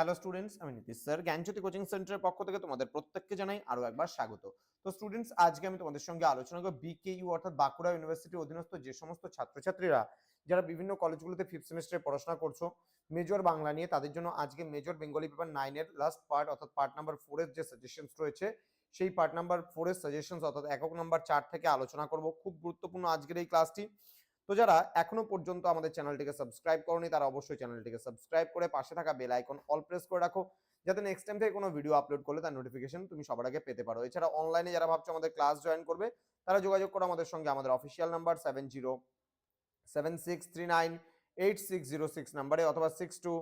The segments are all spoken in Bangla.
হ্যালো স্টুডেন্টস আমি নীতিশ স্যার। জ্ঞানজ্যোতি কোচিং সেন্টারের পক্ষ থেকে তোমাদের প্রত্যেককে জানাই আরও একবার স্বাগত। তো স্টুডেন্টস আজকে আমি তোমাদের সঙ্গে আলোচনা করব বিকেইউ অর্থাৎ বাঁকুড়া ইউনিভার্সিটির অধীনস্থ যে সমস্ত ছাত্রছাত্রীরা যারা বিভিন্ন কলেজগুলোতে ফিফথ সেমিস্টারে পড়াশোনা করছ মেজর বাংলা নিয়ে তাদের জন্য আজকে মেজর বেঙ্গলি পেপার নাইনের লাস্ট পার্ট অর্থাৎ পার্ট নাম্বার ফোরের যে সাজেশনস রয়েছে, সেই পার্ট নাম্বার ফোরের সাজেশনস অর্থাৎ একক নাম্বার চার থেকে আলোচনা করব। খুব গুরুত্বপূর্ণ আজকের এই ক্লাসটি তো যারা এখনও পর্যন্ত আমাদের চ্যানেলটিকে সাবস্ক্রাইব করনি, তারা অবশ্যই চ্যানেলটিকে সাবস্ক্রাইব করে পাশে থাকা বেল আইকন অল প্রেস করে রাখো, যাতে নেক্সট টাইম থেকে কোনো ভিডিও আপলোড করলে তার নোটিফিকেশন তুমি সবার আগে পেতে পারো। এছাড়া অনলাইনে যারা ভাবছ আমাদের ক্লাস জয়েন করবে, তারা যোগাযোগ করো আমাদের সঙ্গে। আমাদের official number seven zero seven six three nine eight six zero six নাম্বারে অথবা six two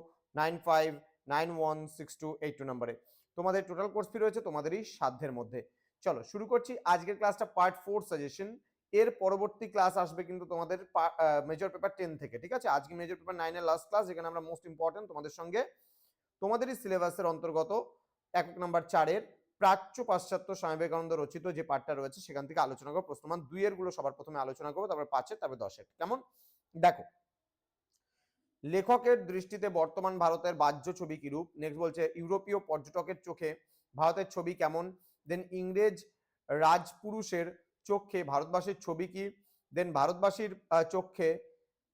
nine five nine one six two eight two নাম্বারে তোমাদের টোটাল কোর্স ফি রয়েছে তোমাদেরই সাধ্যের মধ্যে। চলো, শুরু করছি। আজকের ক্লাসটা পার্ট ফোর সাজেশন এর পরবর্তী ক্লাস আসবে কিন্তু তোমাদের মেজর পেপার টেন থেকে, ঠিক আছে? আজকে মেজর পেপার নাইনের লাস্ট ক্লাস যেখানে আমরা মোস্ট ইম্পর্টেন্ট তোমাদের সঙ্গে তোমাদেরই সিলেবাসের অন্তর্গত একক নাম্বার চারের প্রাচ্য পাশ্চাত্য স্বামী বিবেকানন্দ রচিত যে পাঠটা রয়েছে, সেখান থেকে আলোচনা করব। প্রশ্নমান দুইয়েরগুলো সবার প্রথমে আলোচনা করব, তারপরে পাঁচের, তারপর দশের। কেমন? দেখো, লেখকের দৃষ্টিতে বর্তমান ভারতের বাহ্য ছবি কিরূপ? নেক্সট বলছে, ইউরোপীয় পর্যটকের চোখে ভারতের ছবি কেমন? দেন ইংরেজ রাজপুরুষের চোখে ভারতবাসীর ছবি কি? দেন ভারতবাসীর চোখে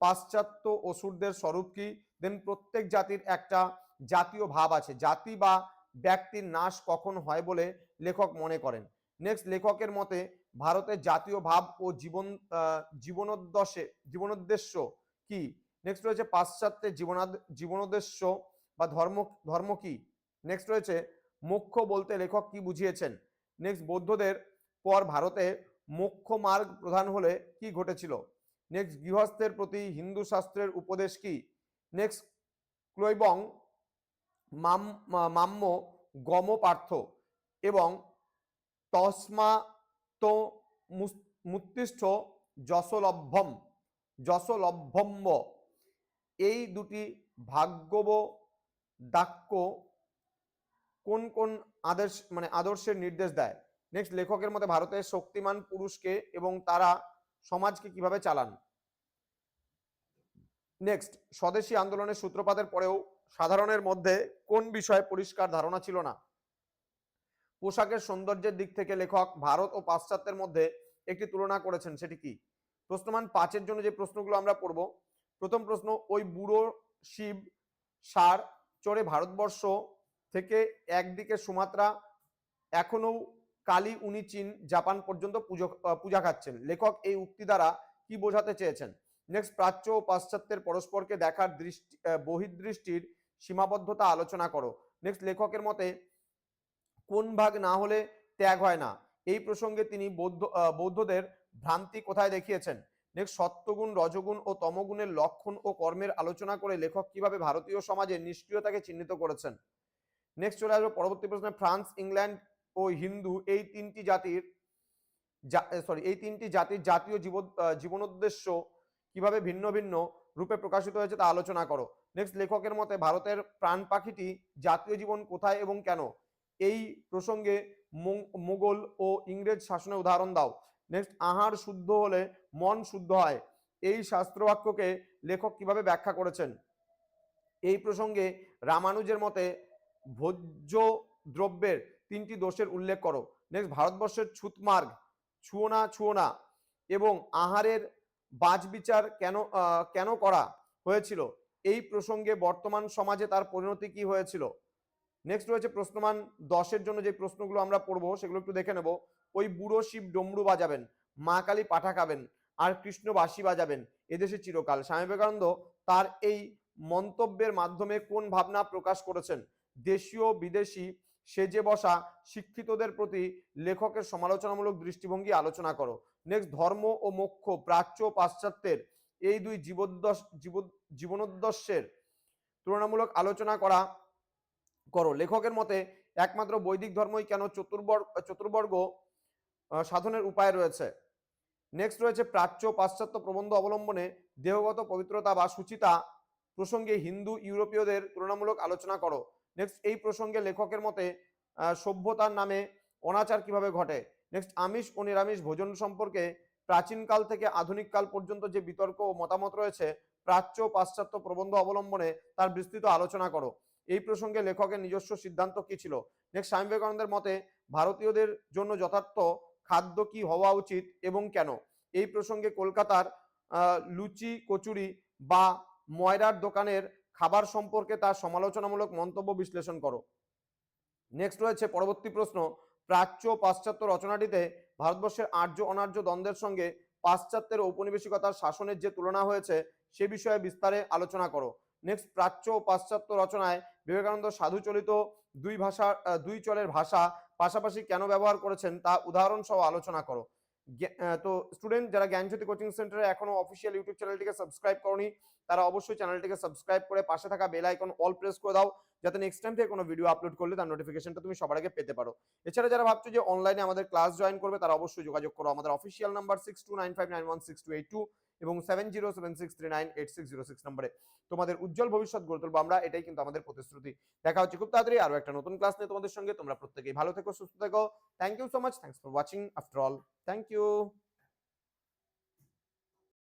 পাশ্চাত্য অসুরদের স্বরূপ কি? দেন প্রত্যেক জাতির একটা জাতীয় ভাব আছে। জাতি বা ব্যক্তির নাশ কখন হয় বলে লেখক মনে করেন। নেক্সট লেখকের মতে ভারতের জাতীয় ভাব ও জীবন আহ, জীবনোদ্দেশ্যে জীবনোদ্দেশ্য কি? নেক্সট রয়েছে পাশ্চাত্যের জীবনাদ জীবনোদ্দেশ্য বা ধর্ম ধর্ম কি? নেক্সট রয়েছে মোক্ষ বলতে লেখক কি বুঝিয়েছেন? নেক্সট বৌদ্ধদের পর ভারতে মোক্ষ মার্গ প্রধান হলে কি ঘটেছিল? নেক্সট গৃহস্থের প্রতি হিন্দু শাস্ত্রের উপদেশ কি? নেক্সট ক্লৈবং মাম মাম্য গম পার্থ এবং তসমা তো মুত্তিষ্ঠ যশলভ্যম, যশলভ্যম্ব। এই দুটি ভাগ্যব দাক্য কোন কোন আদর্শ মানে আদর্শের নির্দেশ দেয়? নেক্সট লেখকের মতে ভারতের শক্তিমান পুরুষকে এবং তারা সমাজকে কীভাবে চালান? নেক্সট স্বদেশী আন্দোলনের সূত্রপাতের পরেও সাধারণের মধ্যে কোন বিষয়ে পরিষ্কার ধারণা ছিল না? পোশাকের সৌন্দর্যের দিক থেকে লেখক ভারত ও পাশ্চাত্যের মধ্যে একটি তুলনা করেছেন, সেটি কি? প্রশ্নমান পাঁচের জন্য যে প্রশ্নগুলো আমরা পড়ব, প্রথম প্রশ্ন, ওই বুড়ো শিব সার চড়ে ভারতবর্ষ থেকে একদিকে সুমাত্রা এখনও কালী উনি চীন, জাপান পর্যন্ত পুজো পূজা খাচ্ছেন। লেখক এই উক্তি দ্বারা কি বোঝাতে চেয়েছেন? নেক্সট প্রাচ্য ও পাশ্চাত্যের পরস্পরকে দেখার দৃষ্টি বহির্দৃষ্টির সীমাবদ্ধতা আলোচনা করো। নেক্সট লেখকের মতে, কোন ভাগ না হলে ত্যাগ হয় না। এই প্রসঙ্গে তিনি বৌদ্ধ বৌদ্ধদের ভ্রান্তি কোথায় দেখিয়েছেন? নেক্সট সত্যগুণ, রজগুণ ও তমগুণের লক্ষণ ও কর্মের আলোচনা করে লেখক কীভাবে ভারতীয় সমাজের নিষ্ক্রিয়তাকে চিহ্নিত করেছেন? নেক্সট চলে আসবে পরবর্তী প্রশ্নে, ফ্রান্স, ইংল্যান্ড ও হিন্দু এই তিনটি জাতির সরি এই তিনটি জাতির জাতীয় আহ, জীবনোদ্দেশ্য কীভাবে ভিন্ন ভিন্ন রূপে প্রকাশিত হয়েছে তা আলোচনা করো। নেক্সট লেখকের মতে ভারতের প্রাণ পাখিটি জাতীয় জীবন কোথায় এবং কেন? এই প্রসঙ্গে মোগল ও ইংরেজ শাসনের উদাহরণ দাও। নেক্সট আহার শুদ্ধ হলে মন শুদ্ধ হয়। এই শাস্ত্রবাক্যকে লেখক কীভাবে ব্যাখ্যা করেছেন? এই প্রসঙ্গে রামানুজের মতে ভোজ্য দ্রব্যের তিনটি দোষের উল্লেখ করো। নেক্সট ভারতবর্ষের ছুতমার্গ। ছুঁয়ো না ছুঁয়ো না। এবং আহারের বাজবিচার কেন কেন করা হয়েছিল? এই প্রসঙ্গে বর্তমান সমাজে তার পরিণতি কি হয়েছিল? নেক্সট রয়েছে প্রশ্নমান দশের জন্য যে প্রশ্নগুলো আমরা পড়ব, সেগুলো একটু দেখে নেব। ওই বুড়ো শিব ডমরু বাজাবেন, মা কালী পাঠা খাবেন, আর কৃষ্ণ বাঁশি বাজাবেন, এদেশে চিরকাল। স্বামী বিবেকানন্দ তার এই মন্তব্যের মাধ্যমে কোন ভাবনা প্রকাশ করেছেন? দেশীয়, বিদেশি সেজে বসা, শিক্ষিতদের প্রতি লেখকের সমালোচনামূলক দৃষ্টিভঙ্গি আলোচনা করো। নেক্সট ধর্ম ও মোক্ষ, প্রাচ্য ও পাশ্চাত্যের এই দুই জীবদ্দশ, জীব- জীবনোদ্দেশ্যের তুলনামূলক আলোচনা করা করো। লেখকের মতে, একমাত্র বৈদিক ধর্মই কেন চতুর্বর্গ চতুর্বর্গ সাধনের উপায় রয়েছে? নেক্সট রয়েছে প্রাচ্য পাশ্চাত্য প্রবন্ধ অবলম্বনে দেহগত পবিত্রতা বা সুচিতা প্রসঙ্গে হিন্দু, ইউরোপীয়দের তুলনামূলক আলোচনা করো। নেক্সট এই প্রসঙ্গে লেখকের মতে সভ্যতার নামে অনাচার কীভাবে ঘটে? নেক্সট আমিষ ও নিরামিষ ভোজন সম্পর্কে প্রাচীনকাল থেকে আধুনিক কাল পর্যন্ত যে বিতর্ক ও মতামত রয়েছে, প্রাচ্য পাশ্চাত্য প্রবন্ধ অবলম্বনে তার বিস্তৃত আলোচনা করো। এই প্রসঙ্গে লেখকের নিজস্ব সিদ্ধান্ত কি ছিল? নেক্সট স্বামী বিবেকানন্দের মতে, ভারতীয়দের জন্য যথার্থ খাদ্য কি হওয়া উচিত এবং কেন? এই প্রসঙ্গে কলকাতার লুচি, কচুরি বা ময়রার দোকানের খাবার সম্পর্কে তার সমালোচনামূলক মন্তব্য বিশ্লেষণ করো। নেক্সট রয়েছে পরবর্তী প্রশ্ন, প্রাচ্য পাশ্চাত্য রচনাটিতে ভারতবর্ষের আর্য অনার্য দ্বন্দ্বের সঙ্গে পাশ্চাত্যের ঔপনিবেশিকতার শাসনের যে তুলনা হয়েছে, সে বিষয়ে বিস্তারে আলোচনা করো। নেক্সট প্রাচ্য ও পাশ্চাত্য রচনায় বিবেকানন্দ সাধুচলিত দুই ভাষা দুই চলের ভাষা পাশাপাশি কেন ব্যবহার করেছেন তা উদাহরণ সহ আলোচনা করো। তো স্টুডেন্ট যারা জ্ঞানজ্যোতি কোচিং সেন্টারে এখনও অফিসিয়াল ইউটিউব চ্যানেলটিকে সাবস্ক্রাইব করনি, তারা অবশ্যই চ্যানেলটিকে সাবস্ক্রাইব করে পাশে থাকা বেল আইকন অল প্রেস করে দাও। যাতে নেক্সট টাইম থেকে কোনো ভিডিও আপলোড করলে তার নোটিফিকেশনটা তুমি সবার আগে পেতে পারো। এছাড়া যারা ভাবছ যে অনলাইনে আমাদের ক্লাস জয়েন করবে, তারা অবশ্যই যোগাযোগ করো। আমাদের official number six two nine five nine one six two eight two এবং seven zero seven six three nine eight six zero six নম্বরে তোমাদের উজ্জ্বল ভবিষ্যৎ গড়ে তুলবো আমরা। এটাই কিন্তু আমাদের প্রতিশ্রুতি। দেখা হচ্ছে খুব তাড়াতাড়ি আরও একটা নতুন ক্লাস নিয়ে তোমাদের সঙ্গে। তোমরা প্রত্যেকেই ভালো থেকো, সুস্থ থেকো। Thank you so much thanks for watching after all thank you